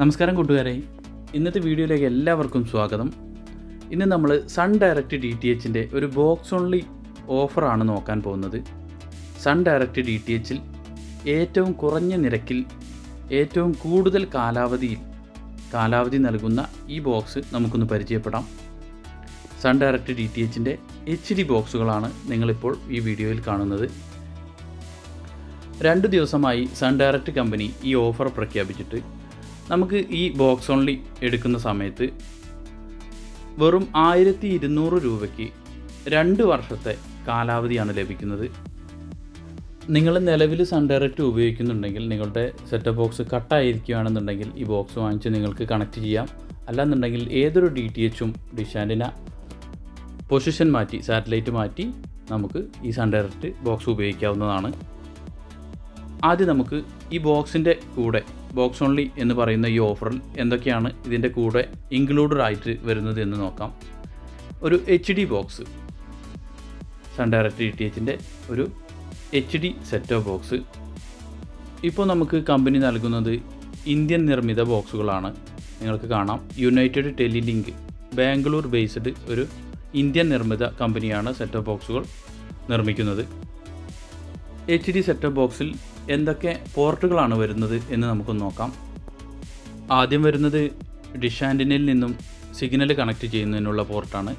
നമസ്കാരം കൂട്ടുകാരെ. ഇന്നത്തെ വീഡിയോയിലേക്ക് എല്ലാവർക്കും സ്വാഗതം. ഇന്ന് നമ്മൾ സൺ ഡയറക്റ്റ് ഡി ടി എച്ചിന്റെ ഒരു ബോക്സ് ഓൺലി ഓഫറാണ് നോക്കാൻ പോകുന്നത്. സൺ ഡയറക്റ്റ് ഡി ടി എച്ചിൽ ഏറ്റവും കുറഞ്ഞ നിരക്കിൽ ഏറ്റവും കൂടുതൽ കാലാവധിയിൽ കാലാവധി നൽകുന്ന ഈ ബോക്സ് നമുക്കൊന്ന് പരിചയപ്പെടാം. സൺ ഡയറക്റ്റ് ഡി ടി എച്ചിന്റെ എച്ച് ഡി ബോക്സുകളാണ് നിങ്ങളിപ്പോൾ ഈ വീഡിയോയിൽ കാണുന്നത്. രണ്ട് ദിവസമായി സൺ ഡയറക്റ്റ് കമ്പനി ഈ ഓഫർ പ്രഖ്യാപിച്ചിട്ട് നമുക്ക് ഈ ബോക്സ് ഓൺലി എടുക്കുന്ന സമയത്ത് വെറും ആയിരത്തി ഇരുന്നൂറ് രൂപയ്ക്ക് രണ്ട് വർഷത്തെ കാലാവധിയാണ് ലഭിക്കുന്നത്. നിങ്ങൾ നിലവിൽ സൺ ഡയറക്റ്റ് ഉപയോഗിക്കുന്നുണ്ടെങ്കിൽ നിങ്ങളുടെ സെറ്റപ്പ് ബോക്സ് കട്ടായിരിക്കുകയാണെന്നുണ്ടെങ്കിൽ ഈ ബോക്സ് വാങ്ങിച്ച് നിങ്ങൾക്ക് കണക്ട് ചെയ്യാം. അല്ലാന്നുണ്ടെങ്കിൽ ഏതൊരു ഡി ടി എച്ചും ഡിഷാൻഡിന പൊസിഷൻ മാറ്റി സാറ്റലൈറ്റ് മാറ്റി നമുക്ക് ഈ സൺ ഡയറക്റ്റ് ബോക്സ് ഉപയോഗിക്കാവുന്നതാണ്. ആദ്യം നമുക്ക് ഈ ബോക്സിന്റെ കൂടെ ബോക്സ് ഓൺലി എന്ന് പറയുന്ന ഈ ഓഫറിൽ എന്തൊക്കെയാണ് ഇതിന്റെ കൂടെ ഇൻക്ലൂഡഡ് ആയിട്ട് വരുന്നത് എന്ന് നോക്കാം. ഒരു H D box Sun Direct D T എച്ചിന്റെ ഒരു H D set top box ഇപ്പോൾ നമുക്ക് കമ്പനി നൽകുന്നത് ഇന്ത്യൻ നിർമ്മിത ബോക്സുകളാണ് നിങ്ങൾക്ക് കാണാം. United Telelink Bangalore based ഒരു ഇന്ത്യൻ നിർമ്മിത കമ്പനിയാണ് സെറ്റ് ഓഫ് ബോക്സുകൾ നിർമ്മിക്കുന്നത്. എച്ച് ഡി സെറ്റ് ഓഫ് ബോക്സിൽ എന്തൊക്കെ പോർട്ടുകളാണ് വരുന്നത് എന്ന് നമുക്ക് നോക്കാം. ആദ്യം വരുന്നത് ഡിഷാൻഡിനിൽ നിന്നും സിഗ്നൽ കണക്ട് ചെയ്യുന്നതിനുള്ള പോർട്ടാണ്.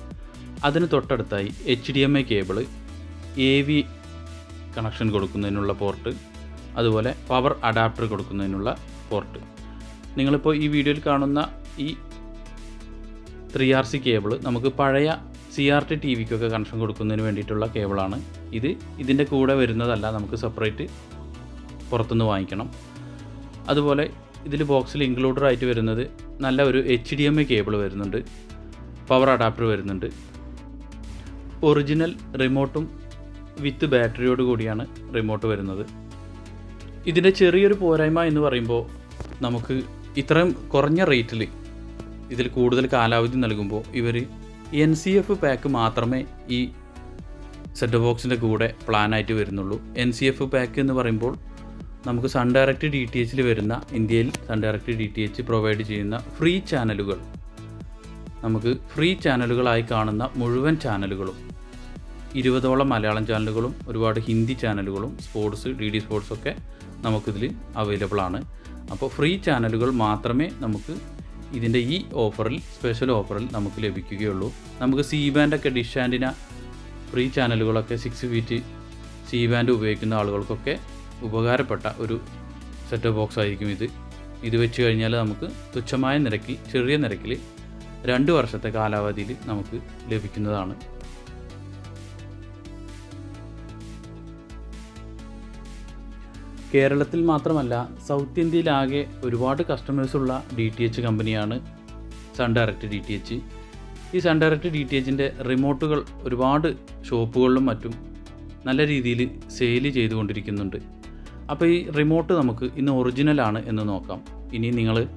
അതിന് തൊട്ടടുത്തായി H D M I cable A V connection കൊടുക്കുന്നതിനുള്ള port അതുപോലെ പവർ അഡാപ്റ്റർ കൊടുക്കുന്നതിനുള്ള പോർട്ട്. നിങ്ങളിപ്പോൾ ഈ വീഡിയോയിൽ കാണുന്ന ഈ ത്രീ ആർ സി കേബിൾ നമുക്ക് പഴയ സി ആർ ടി ടി വിക്കൊക്കെ കണക്ഷൻ കൊടുക്കുന്നതിന് വേണ്ടിയിട്ടുള്ള കേബിളാണ്. ഇത് ഇതിന്റെ കൂടെ വരുന്നതല്ല നമുക്ക് സെപ്പറേറ്റ് പുറത്തുനിന്ന് വാങ്ങിക്കണം. അതുപോലെ ഇതിൽ ബോക്സിൽ ഇൻക്ലൂഡഡ് ആയിട്ട് വരുന്നത് നല്ല ഒരു H D M I cable വരുന്നുണ്ട്. പവർ അഡാപ്റ്റർ വരുന്നുണ്ട്. ഒറിജിനൽ റിമോട്ടും വിത്ത് ബാറ്ററിയോട് കൂടിയാണ് റിമോട്ട് വരുന്നത്. ഇതിന്റെ ചെറിയൊരു പോരായ്മ എന്ന് പറയുമ്പോൾ നമുക്ക് ഇത്രയും കുറഞ്ഞ റേറ്റിൽ ഇതിൽ കൂടുതൽ കാലാവധി നൽകുമ്പോൾ ഇവർ എൻ സി എഫ് പാക്ക് മാത്രമേ ഈ സെറ്റ് ബോക്സിന്റെ കൂടെ പ്ലാനായിട്ട് വരുന്നുള്ളൂ. എൻ സി എഫ് പാക്ക് എന്ന് പറയുമ്പോൾ നമുക്ക് സൺ ഡയറക്റ്റ് ഡി ടി എച്ചിൽ വരുന്ന ഇന്ത്യയിൽ Sun Direct D T H provide ചെയ്യുന്ന ഫ്രീ ചാനലുകൾ നമുക്ക് ഫ്രീ ചാനലുകളായി കാണുന്ന മുഴുവൻ ചാനലുകളും ഇരുപതോളം മലയാളം ചാനലുകളും ഒരുപാട് ഹിന്ദി ചാനലുകളും സ്പോർട്സ് ഡി ഡി സ്പോർട്സൊക്കെ നമുക്കിതിൽ അവൈലബിൾ ആണ്. അപ്പോൾ ഫ്രീ ചാനലുകൾ മാത്രമേ നമുക്ക് ഇതിന്റെ ഈ ഓഫറിൽ സ്പെഷ്യൽ ഓഫറിൽ നമുക്ക് ലഭിക്കുകയുള്ളൂ. നമുക്ക് സി ബാൻഡൊക്കെ ഡിഷ് ആൻഡിന ഫ്രീ ചാനലുകളൊക്കെ സിക്സ് ഫീറ്റ് സി ബാൻഡ് ഉപയോഗിക്കുന്ന ആളുകൾക്കൊക്കെ ഉപകാരപ്പെട്ട ഒരു സെറ്റ് ബോക്സ് ആയിരിക്കും ഇത്. ഇത് വെച്ച് കഴിഞ്ഞാൽ നമുക്ക് തുച്ഛമായ നിരക്കിൽ ചെറിയ നിരക്കിൽ രണ്ട് വർഷത്തെ കാലാവധിയിൽ നമുക്ക് ലഭിക്കുന്നതാണ്. കേരളത്തിൽ മാത്രമല്ല സൗത്ത് ഇന്ത്യയിലാകെ ഒരുപാട് കസ്റ്റമേഴ്സുള്ള ഡി ടി എച്ച് കമ്പനിയാണ് Sun Direct D T H ഈ സൺ ഡയറക്റ്റ് ഡി ടി എച്ചിന്റെ റിമോട്ടുകൾ ഒരുപാട് ഷോപ്പുകളിലും മറ്റും നല്ല രീതിയിൽ സെയിൽ ചെയ്തുകൊണ്ടിരിക്കുന്നുണ്ട്. അപ്പോൾ ഈ റിമോട്ട് നമുക്ക് ഇന്ന് ഒറിജിനലാണ് എന്ന് നോക്കാം. ഇനി നിങ്ങൾ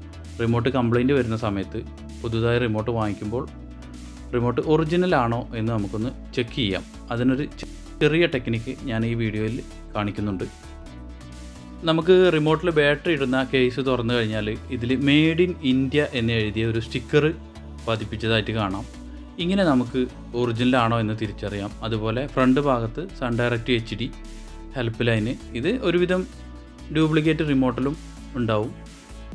റിമോട്ട് കംപ്ലൈന്റ് വരുന്ന സമയത്ത് പുതുതായി റിമോട്ട് വാങ്ങിക്കുമ്പോൾ റിമോട്ട് ഒറിജിനൽ ആണോ എന്ന് നമുക്കൊന്ന് ചെക്ക് ചെയ്യാം. അതിനൊരു ചെറിയ ടെക്നിക്ക് ഞാൻ ഈ വീഡിയോയിൽ കാണിക്കുന്നുണ്ട്. നമുക്ക് റിമോട്ടിൽ ബാറ്ററി ഇടുന്ന കേസ് തുറന്നു കഴിഞ്ഞാൽ ഇതിൽ മെയ്ഡ് ഇൻ ഇന്ത്യ എന്ന് എഴുതിയ ഒരു സ്റ്റിക്കർ പതിപ്പിച്ചതായിട്ട് കാണാം. ഇങ്ങനെ നമുക്ക് ഒറിജിനൽ ആണോ എന്ന് തിരിച്ചറിയാം. അതുപോലെ ഫ്രണ്ട് ഭാഗത്ത് Sun Direct H D help line ഇത് ഒരുവിധം ഡ്യൂപ്ലിക്കേറ്റ് റിമോട്ടിലും ഉണ്ടാവും.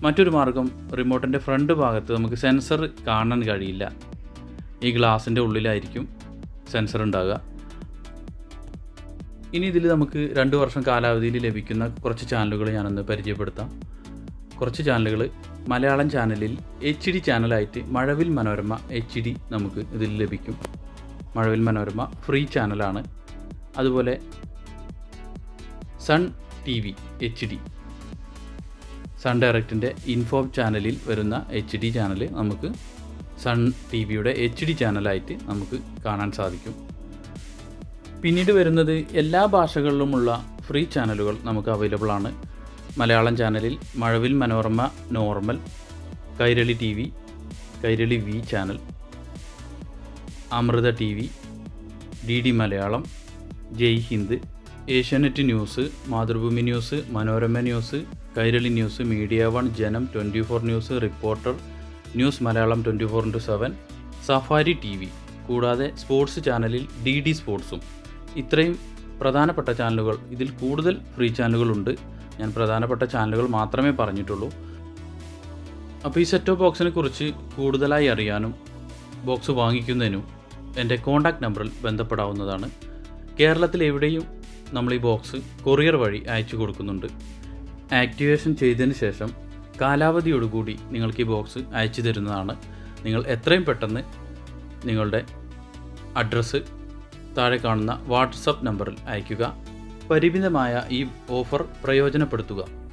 മറ്റൊരു മാർഗം റിമോട്ടിന്റെ ഫ്രണ്ട് ഭാഗത്ത് നമുക്ക് സെൻസർ കാണാൻ കഴിയില്ല. ഈ ഗ്ലാസിന്റെ ഉള്ളിലായിരിക്കും സെൻസർ ഉണ്ടാകുക ഇനി ഇതിൽ നമുക്ക് രണ്ട് വർഷം കാലാവധിയിൽ ലഭിക്കുന്ന കുറച്ച് ചാനലുകൾ ഞാനൊന്ന് പരിചയപ്പെടുത്താം. കുറച്ച് ചാനലുകൾ മലയാളം ചാനലിൽ എച്ച് ഡി ചാനലായിട്ട് മഴവിൽ മനോരമ എച്ച് ഡി നമുക്ക് ഇതിൽ ലഭിക്കും. മഴവിൽ മനോരമ ഫ്രീ ചാനലാണ് അതുപോലെ Sun T V H D. Sun ഡയറക്റ്റിന്റെ ഇൻഫോം ചാനലിൽ വരുന്ന എച്ച് ഡി ചാനൽ നമുക്ക് സൺ ടി വിയുടെ എച്ച് ഡി ചാനലായിട്ട് നമുക്ക് കാണാൻ സാധിക്കും. പിന്നീട് വരുന്നത് എല്ലാ ഭാഷകളിലുമുള്ള ഫ്രീ ചാനലുകൾ നമുക്ക് അവൈലബിൾ ആണ്. മലയാളം ചാനലിൽ Mazhavil Manorama normal Kairali T V Kairali V channel Amrita T V D D Malayalam Jai Hind Asianet news Mathrubhumi news Manorama news Kairali news Media One Janam twenty four news Reporter news Malayalam twenty four into seven Safari T V കൂടാതെ sports ചാനലിൽ D D സ്പോർട്സും. ഇത്രയും പ്രധാനപ്പെട്ട ചാനലുകൾ ഇതിൽ കൂടുതൽ free ചാനലുകളുണ്ട്. ഞാൻ പ്രധാനപ്പെട്ട ചാനലുകൾ മാത്രമേ പറഞ്ഞിട്ടുള്ളൂ. അപ്പോൾ ഈ സെറ്റ് ബോക്സിനെ കുറിച്ച് കൂടുതലായി അറിയാനും ബോക്സ് വാങ്ങിക്കുന്നതിനും എന്റെ കോൺടാക്റ്റ് നമ്പറിൽ ബന്ധപ്പെടാവുന്നതാണ്. കേരളത്തിൽ എവിടെയും നമ്മൾ ഈ ബോക്സ് കൊറിയർ വഴി അയച്ചു കൊടുക്കുന്നുണ്ട്. ആക്ടിവേഷൻ ചെയ്തതിന് ശേഷം കാലാവധിയോടുകൂടി നിങ്ങൾക്ക് ഈ ബോക്സ് അയച്ചു തരുന്നതാണ്. നിങ്ങൾ എത്രയും പെട്ടെന്ന് നിങ്ങളുടെ അഡ്രസ്സ് താഴെ കാണുന്ന വാട്സപ്പ് നമ്പറിൽ അയയ്ക്കുക. പരിമിതമായ ഈ ഓഫർ പ്രയോജനപ്പെടുത്തുക.